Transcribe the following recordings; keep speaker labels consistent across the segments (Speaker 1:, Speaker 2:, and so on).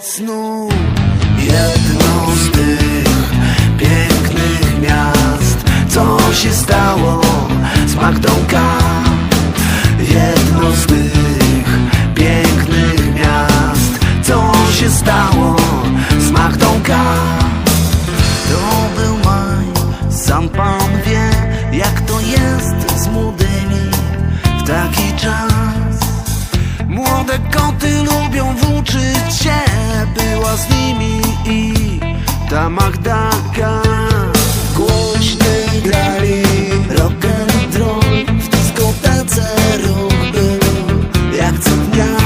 Speaker 1: snu Jedno z tych pięknych miast Co się stało z Magdą K? Jedno z tych pięknych miast Co się stało z Magdą K? To był maj, sam pan wie Jak to jest z młodymi w taki czas Młode koty lubią włóczyć nimi i ta Magdaka Głośny grali rock and roll W dyskotece ruch był jak co dnia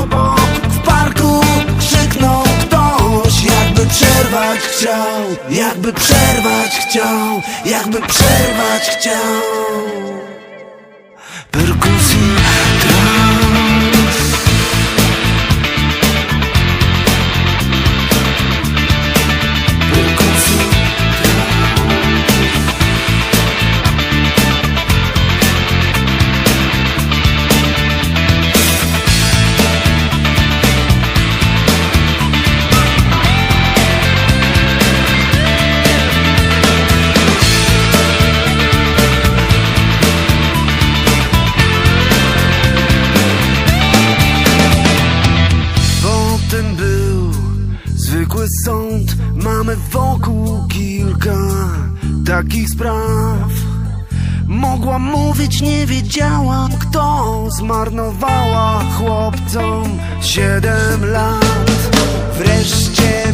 Speaker 1: Obok w parku krzyknął ktoś Jakby przerwać chciał Jakby przerwać chciał Jakby przerwać chciał. Perkusji sąd Mamy wokół kilka takich spraw. Mogłam mówić, nie wiedziałam kto Zmarnowała chłopcom siedem lat. Wreszcie